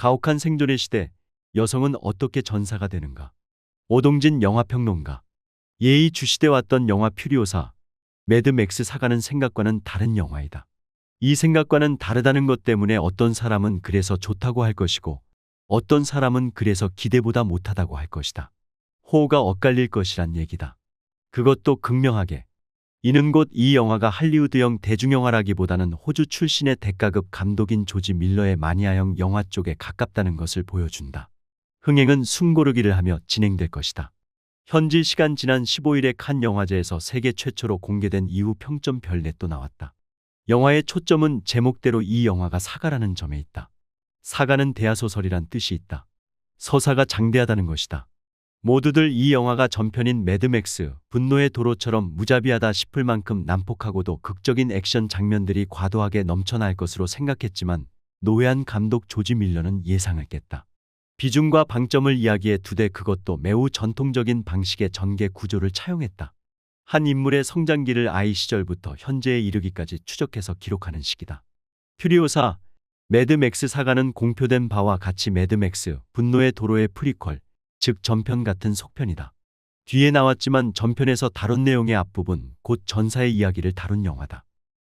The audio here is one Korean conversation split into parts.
가혹한 생존의 시대, 여성은 어떻게 전사가 되는가? 오동진 영화평론가. 예의 주시되왔던 영화 퓨리오사, 매드 맥스 사가는 생각과는 다른 영화이다. 이 생각과는 다르다는 것 때문에 어떤 사람은 그래서 좋다고 할 것이고, 어떤 사람은 그래서 기대보다 못하다고 할 것이다. 호가 엇갈릴 것이란 얘기다. 그것도 극명하게. 이는 곧 이 영화가 할리우드형 대중영화라기보다는 호주 출신의 대가급 감독인 조지 밀러의 마니아형 영화 쪽에 가깝다는 것을 보여준다. 흥행은 숨고르기를 하며 진행될 것이다. 현지 시간 지난 15일에 칸 영화제에서 세계 최초로 공개된 이후 평점 별넷도 나왔다. 영화의 초점은 제목대로 이 영화가 사가라는 점에 있다. 사가는 대하소설이란 뜻이 있다. 서사가 장대하다는 것이다. 모두들 이 영화가 전편인 매드맥스, 분노의 도로처럼 무자비하다 싶을 만큼 난폭하고도 극적인 액션 장면들이 과도하게 넘쳐날 것으로 생각했지만 노회한 감독 조지 밀러는 예상을 깼다. 비중과 방점을 이야기해 두되 그것도 매우 전통적인 방식의 전개 구조를 차용했다. 한 인물의 성장기를 아이 시절부터 현재에 이르기까지 추적해서 기록하는 식이다. 퓨리오사, 매드맥스 사가는 공표된 바와 같이 매드맥스, 분노의 도로의 프리퀄, 즉 전편 같은 속편이다. 뒤에 나왔지만 전편에서 다룬 내용의 앞부분, 곧 전사의 이야기를 다룬 영화다.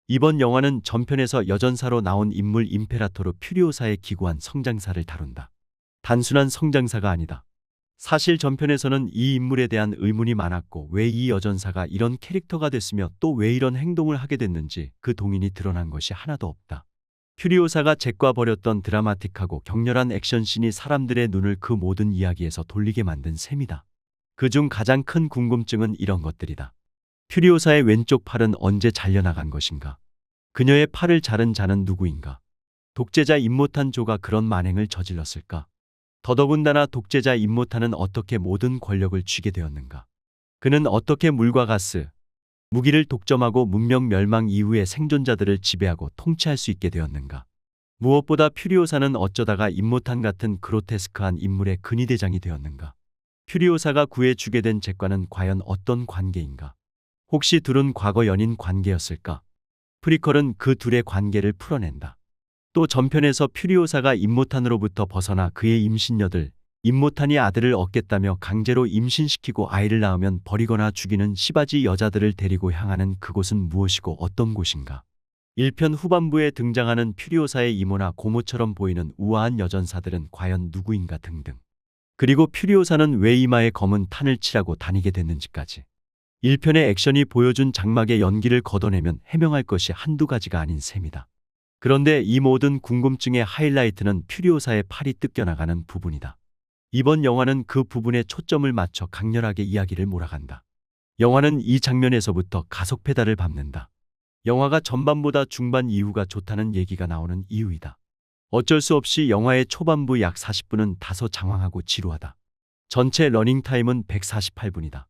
이번 영화는 전편에서 여전사로 나온 인물 임페라토르 퓨리오사의 기구한 성장사를 다룬다. 단순한 성장사가 아니다. 사실 전편에서는 이 인물에 대한 의문이 많았고 왜 이 여전사가 이런 캐릭터가 됐으며 또 왜 이런 행동을 하게 됐는지 그 동인이 드러난 것이 하나도 없다. 퓨리오사가 잭과 벌였던 드라마틱하고 격렬한 액션씬이 사람들의 눈을 그 모든 이야기에서 돌리게 만든 셈이다. 그중 가장 큰 궁금증은 이런 것들이다. 퓨리오사의 왼쪽 팔은 언제 잘려나간 것인가? 그녀의 팔을 자른 자는 누구인가? 독재자 임모탄 조가 그런 만행을 저질렀을까? 더더군다나 독재자 임모탄은 어떻게 모든 권력을 쥐게 되었는가? 그는 어떻게 물과 가스, 무기를 독점하고 문명 멸망 이후의 생존자들을 지배하고 통치할 수 있게 되었는가? 무엇보다 퓨리오사는 어쩌다가 임모탄 같은 그로테스크한 인물의 근위대장이 되었는가? 퓨리오사가 구해 주게 된 잭과는 과연 어떤 관계인가? 혹시 둘은 과거 연인 관계였을까? 프리컬은 그 둘의 관계를 풀어낸다. 또 전편에서 퓨리오사가 임모탄으로부터 벗어나 그의 임신녀들, 임모탄이 아들을 얻겠다며 강제로 임신시키고 아이를 낳으면 버리거나 죽이는 시바지 여자들을 데리고 향하는 그곳은 무엇이고 어떤 곳인가? 1편 후반부에 등장하는 퓨리오사의 이모나 고모처럼 보이는 우아한 여전사들은 과연 누구인가 등등. 그리고 퓨리오사는 왜 이마에 검은 탄을 칠하고 다니게 됐는지까지. 1편의 액션이 보여준 장막의 연기를 걷어내면 해명할 것이 한두 가지가 아닌 셈이다. 그런데 이 모든 궁금증의 하이라이트는 퓨리오사의 팔이 뜯겨나가는 부분이다. 이번 영화는 그 부분에 초점을 맞춰 강렬하게 이야기를 몰아간다. 영화는 이 장면에서부터 가속 페달을 밟는다. 영화가 전반보다 중반 이후가 좋다는 얘기가 나오는 이유이다. 어쩔 수 없이 영화의 초반부 약 40분은 다소 장황하고 지루하다. 전체 러닝타임은 148분이다.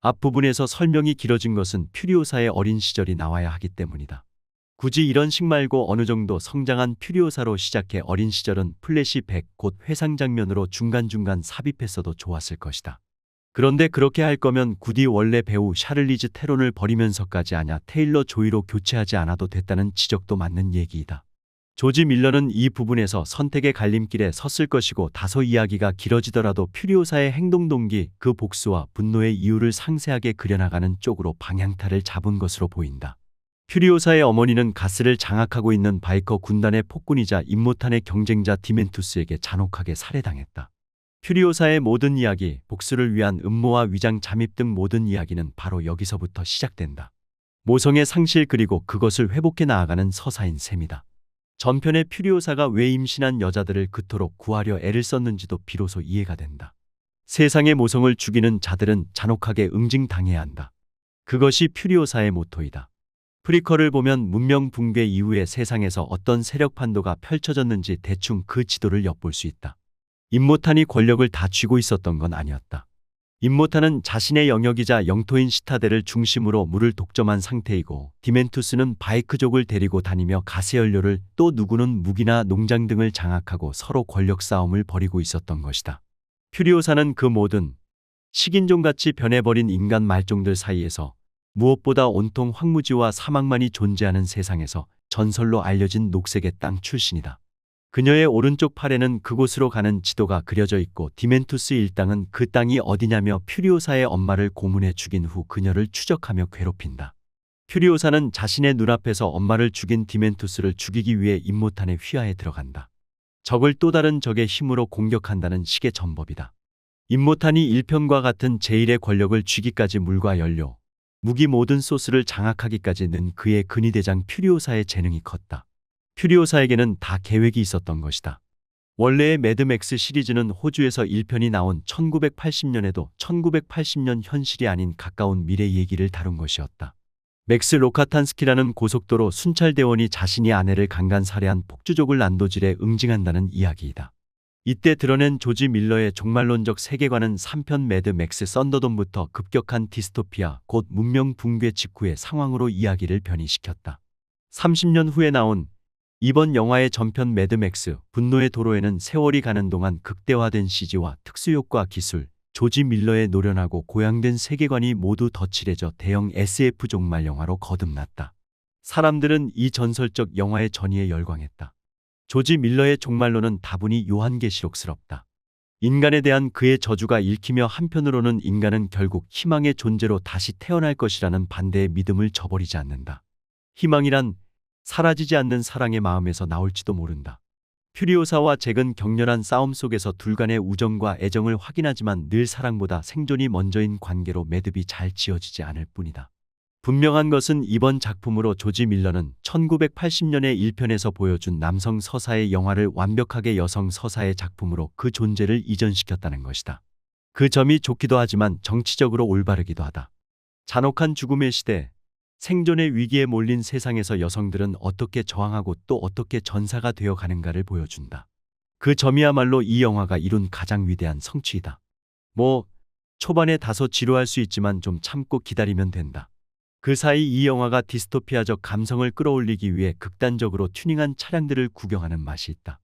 앞부분에서 설명이 길어진 것은 퓨리오사의 어린 시절이 나와야 하기 때문이다. 굳이 이런 식 말고 어느 정도 성장한 퓨리오사로 시작해 어린 시절은 플래시 100, 곧 회상 장면으로 중간중간 삽입했어도 좋았을 것이다. 그런데 그렇게 할 거면 굳이 원래 배우 샤를리즈 테론을 버리면서까지 아냐 테일러 조이로 교체하지 않아도 됐다는 지적도 맞는 얘기이다. 조지 밀러는 이 부분에서 선택의 갈림길에 섰을 것이고 다소 이야기가 길어지더라도 퓨리오사의 행동 동기, 그 복수와 분노의 이유를 상세하게 그려나가는 쪽으로 방향타를 잡은 것으로 보인다. 퓨리오사의 어머니는 가스를 장악하고 있는 바이커 군단의 폭군이자 임모탄의 경쟁자 디멘투스에게 잔혹하게 살해당했다. 퓨리오사의 모든 이야기, 복수를 위한 음모와 위장 잠입 등 모든 이야기는 바로 여기서부터 시작된다. 모성의 상실 그리고 그것을 회복해 나아가는 서사인 셈이다. 전편의 퓨리오사가 왜 임신한 여자들을 그토록 구하려 애를 썼는지도 비로소 이해가 된다. 세상의 모성을 죽이는 자들은 잔혹하게 응징당해야 한다. 그것이 퓨리오사의 모토이다. 프리커를 보면 문명 붕괴 이후에 세상에서 어떤 세력 판도가 펼쳐졌는지 대충 그 지도를 엿볼 수 있다. 임모탄이 권력을 다 쥐고 있었던 건 아니었다. 임모탄은 자신의 영역이자 영토인 시타델을 중심으로 물을 독점한 상태이고 디멘투스는 바이크족을 데리고 다니며 가스연료를 또 누구는 무기나 농장 등을 장악하고 서로 권력 싸움을 벌이고 있었던 것이다. 퓨리오사는 그 모든 식인종같이 변해버린 인간 말종들 사이에서 무엇보다 온통 황무지와 사막만이 존재하는 세상에서 전설로 알려진 녹색의 땅 출신이다. 그녀의 오른쪽 팔에는 그곳으로 가는 지도가 그려져 있고 디멘투스 일당은 그 땅이 어디냐며 퓨리오사의 엄마를 고문해 죽인 후 그녀를 추적하며 괴롭힌다. 퓨리오사는 자신의 눈앞에서 엄마를 죽인 디멘투스를 죽이기 위해 임모탄의 휘하에 들어간다. 적을 또 다른 적의 힘으로 공격한다는 식의 전법이다. 임모탄이 일편과 같은 제1의 권력을 쥐기까지 물과 연료, 무기 모든 소스를 장악하기까지 는 그의 근위대장 퓨리오사의 재능이 컸다. 퓨리오사에게는 다 계획이 있었던 것이다. 원래의 매드맥스 시리즈는 호주에서 1편이 나온 1980년에도 1980년 현실이 아닌 가까운 미래 얘기를 다룬 것이었다. 맥스 로카탄스키라는 고속도로 순찰대원이 자신이 아내를 강간 살해한 폭주족을 난도질에 응징한다는 이야기이다. 이때 드러낸 조지 밀러의 종말론적 세계관은 3편 매드 맥스 썬더돈부터 급격한 디스토피아 곧 문명 붕괴 직후의 상황으로 이야기를 변이시켰다. 30년 후에 나온 이번 영화의 전편 매드맥스 분노의 도로에는 세월이 가는 동안 극대화된 CG와 특수효과 기술, 조지 밀러의 노련하고 고양된 세계관이 모두 덧칠해져 대형 SF 종말 영화로 거듭났다. 사람들은 이 전설적 영화의 전의에 열광했다. 조지 밀러의 종말로는 다분히 요한계시록스럽다. 인간에 대한 그의 저주가 읽히며 한편으로는 인간은 결국 희망의 존재로 다시 태어날 것이라는 반대의 믿음을 저버리지 않는다. 희망이란 사라지지 않는 사랑의 마음에서 나올지도 모른다. 퓨리오사와 잭은 격렬한 싸움 속에서 둘 간의 우정과 애정을 확인하지만 늘 사랑보다 생존이 먼저인 관계로 매듭이 잘 지어지지 않을 뿐이다. 분명한 것은 이번 작품으로 조지 밀러는 1980년의 1편에서 보여준 남성 서사의 영화를 완벽하게 여성 서사의 작품으로 그 존재를 이전시켰다는 것이다. 그 점이 좋기도 하지만 정치적으로 올바르기도 하다. 잔혹한 죽음의 시대, 생존의 위기에 몰린 세상에서 여성들은 어떻게 저항하고 또 어떻게 전사가 되어 가는가를 보여준다. 그 점이야말로 이 영화가 이룬 가장 위대한 성취이다. 뭐, 초반에 다소 지루할 수 있지만 좀 참고 기다리면 된다. 그 사이 이 영화가 디스토피아적 감성을 끌어올리기 위해 극단적으로 튜닝한 차량들을 구경하는 맛이 있다.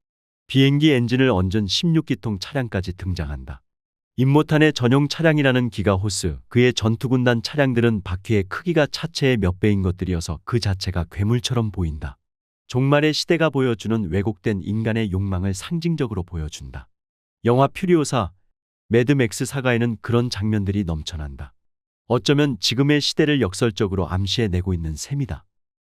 비행기 엔진을 얹은 16기통 차량까지 등장한다. 임모탄의 전용 차량이라는 기가 호스, 그의 전투군단 차량들은 바퀴의 크기가 차체의 몇 배인 것들이어서 그 자체가 괴물처럼 보인다. 종말의 시대가 보여주는 왜곡된 인간의 욕망을 상징적으로 보여준다. 영화 퓨리오사, 매드맥스 사가에는 그런 장면들이 넘쳐난다. 어쩌면 지금의 시대를 역설적으로 암시해내고 있는 셈이다.